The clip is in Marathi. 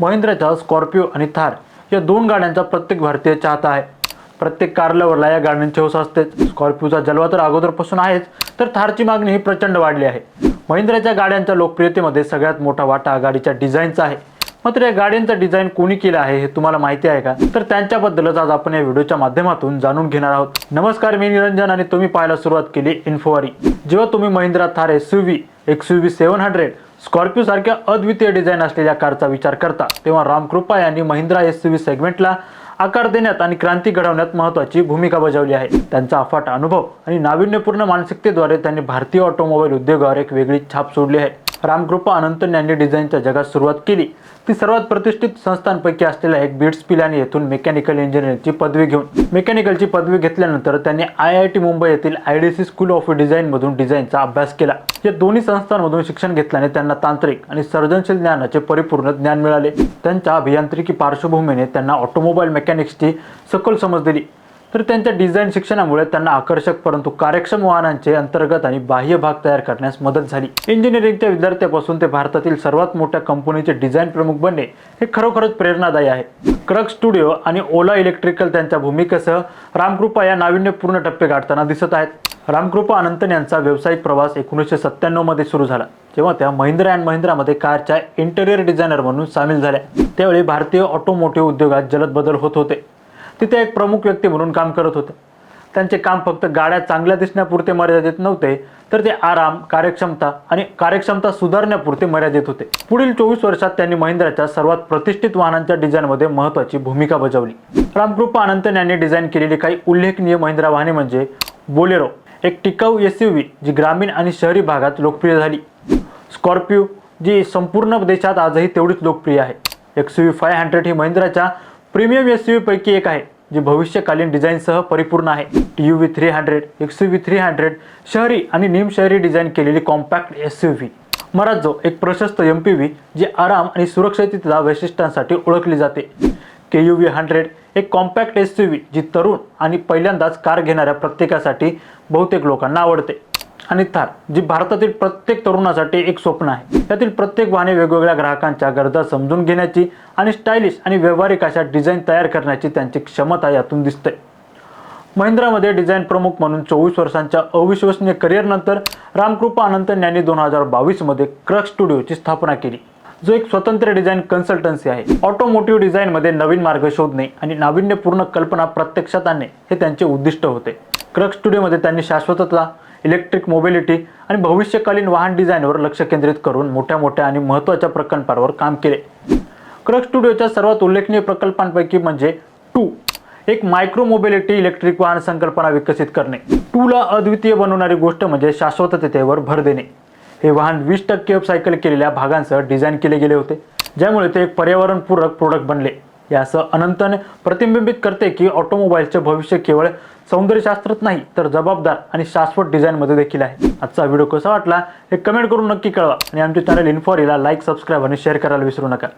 महिंद्राच्या स्कॉर्पिओ आणि थार या दोन गाड्यांचा प्रत्येक भारतीय चाहता आहे. प्रत्येक कारलवरला या गाड्यांची हौस असतेच. स्कॉर्पिओचा जलवा तर अगोदरपासून आहेच तर थारची मागणी ही प्रचंड वाढली आहे. महिंद्राच्या गाड्यांच्या लोकप्रियतेमध्ये सगळ्यात मोठा वाटा गाडीच्या डिझाईनचा आहे. मात्र या गाड्यांचं डिझाईन कोणी केलं आहे हे तुम्हाला माहिती आहे का? तर त्यांच्याबद्दलच आज आपण या व्हिडिओच्या माध्यमातून जाणून घेणार आहोत. नमस्कार मी निरंजन आणि तुम्ही पाहायला सुरुवात केली इन्फोवारी जेव्हा तुम्ही Mahindra Thar S U V X U V seven hundred स्कॉर्पिओसारख्या अद्वितीय डिझाईन असलेल्या कारचा विचार करता तेव्हा रामकृपा यांनी महिंद्रा एस सी व्ही सेगमेंटला आकार देण्यात आणि क्रांती घडवण्यात महत्त्वाची भूमिका बजावली आहे. त्यांचा अफाट अनुभव आणि नाविन्यपूर्ण मानसिकतेद्वारे त्यांनी भारतीय ऑटोमोबाईल उद्योगावर एक वेगळी छाप सोडली आहे. रामकृपा अनंत यांनी डिझाईनच्या जगात सुरुवात केली. ती सर्वात प्रतिष्ठित संस्थांपैकी असलेल्या एक बीट्स पिलानी येथून मेकॅनिकल इंजिनिअरिंगची पदवी घेऊन मेकॅनिकलची पदवी घेतल्यानंतर त्यांनी आय आय टी मुंबई येथील I D C school of डिझाईनमधून डिझाईनचा अभ्यास केला. या दोन्ही संस्थांमधून शिक्षण घेतल्याने त्यांना तांत्रिक आणि सर्जनशील ज्ञानाचे परिपूर्ण ज्ञान मिळाले. त्यांच्या अभियांत्रिकी पार्श्वभूमीने त्यांना ऑटोमोबाईल मेकॅनिक्सची सखोल समज दिली. तर त्यांच्या डिझाईन शिक्षणामुळे त्यांना आकर्षक परंतु कार्यक्षम वाहनांचे अंतर्गत आणि बाह्य भाग तयार करण्यास मदत झाली. इंजिनिअरिंगच्या विद्यार्थ्यापासून ते भारतातील सर्वात मोठ्या कंपनीचे डिझाईन प्रमुख बनणे हे खरोखरच प्रेरणादायी आहे. क्रक स्टुडिओ आणि ओला इलेक्ट्रिकल त्यांच्या भूमिकेसह रामकृपा या नाविन्यपूर्ण टप्पे गाठताना दिसत आहेत. रामकृपा अनंतन यांचा व्यावसायिक प्रवास एकोणीसशे सत्त्याण्णवमध्ये सुरू झाला जेव्हा त्या महिंद्रा अँड महिंद्रामध्ये कारच्या इंटेरियर डिझायनर म्हणून सामील झाल्या. त्यावेळी भारतीय ऑटोमोटिव्ह उद्योगात जलद बदल होत होते. तिथे एक प्रमुख व्यक्ती म्हणून काम करत होते. त्यांचे काम फक्त गाड्या चांगल्या दिसण्यापुरते मर्यादित नव्हते तर ते आराम कार्यक्षमता आणि कार्यक्षमता सुधारण्यापुरते मर्यादित होते. पुढील चोवीस वर्षात त्यांनी महिंद्राच्या सर्वात प्रतिष्ठित वाहनांच्या डिझाईनमध्ये महत्त्वाची भूमिका बजावली. रामकृपा अनंतन यांनी डिझाईन केलेली काही उल्लेखनीय महिंद्रा वाहने म्हणजे बोलेरो एक टिकाऊ एस यू व्ही जी ग्रामीण आणि शहरी भागात लोकप्रिय झाली. स्कॉर्पिओ जी संपूर्ण देशात आजही तेवढीच लोकप्रिय आहे. X U V five hundred ही महिंद्राच्या प्रीमियम एस यू पैकी एक आहे जी भविष्यकालीन डिझाईनसह परिपूर्ण आहे. T U V three hundred X U V three hundred शहरी आणि निमशहरी डिझाईन केलेली compact S U V Marazzo एक प्रशस्त एम पी व्ही जी आराम आणि सुरक्षितता वैशिष्ट्यांसाठी ओळखली जाते. के यू व्ही हंड्रेड एक कॉम्पॅक्ट एस यू व्ही जी तरुण आणि पहिल्यांदाच कार घेणाऱ्या प्रत्येकासाठी बहुतेक लोकांना आवडते. आणि थार जी भारतातील प्रत्येक तरुणासाठी एक स्वप्न आहे. यातील प्रत्येक वाहने वेगवेगळ्या ग्राहकांच्या गरजा समजून घेण्याची आणि स्टायलिश आणि व्यावहारिक अशा डिझाईन तयार करण्याची त्यांची क्षमता यातून दिसते. महिंद्रामध्ये डिझाईन प्रमुख म्हणून चोवीस वर्षांच्या अविश्वसनीय करिअरनंतर रामकृपा अनंतन यांनी दोन हजार बावीसमध्ये क्रक स्टुडिओची स्थापना केली. जो एक स्वतंत्र डिझाईन कन्सल्टन्सी आहे. ऑटोमोटिव्ह डिझाईनमध्ये नवीन मार्ग शोधणे आणि नाविन्यपूर्ण कल्पना प्रत्यक्षात आणणे हे त्यांचे उद्दिष्ट होते. क्रक स्टुडिओमध्ये त्यांनी शाश्वतता इलेक्ट्रिक मोबिलिटी आणि भविष्यकालीन वाहन डिझाईनवर लक्ष केंद्रित करून मोठ्या मोठ्या आणि महत्त्वाच्या प्रकल्पांवर काम केले. क्रक स्टुडिओच्या सर्वात उल्लेखनीय प्रकल्पांपैकी म्हणजे टू. एक मायक्रो मोबिलिटी इलेक्ट्रिक वाहन संकल्पना विकसित करणे. टूला अद्वितीय बनवणारी गोष्ट म्हणजे शाश्वततेवर भर देणे. हे वाहन वीस टक्के अपसायकल केलेल्या भागांसह डिझाईन केले गेले होते ज्यामुळे ते एक पर्यावरणपूरक प्रोडक्ट बनले. असं अनंतने प्रतिबिंबित करते की ऑटोमोबाईलचे भविष्य केवळ सौंदर्यशास्त्रच नाही तर जबाबदार आणि शाश्वत डिझाईनमध्ये देखील आहे. आजचा व्हिडिओ कसा वाटला हे कमेंट करून नक्की कळवा आणि आमच्या चॅनल इन्फॉरीला लाईक सबस्क्राईब आणि शेअर करायला विसरू नका.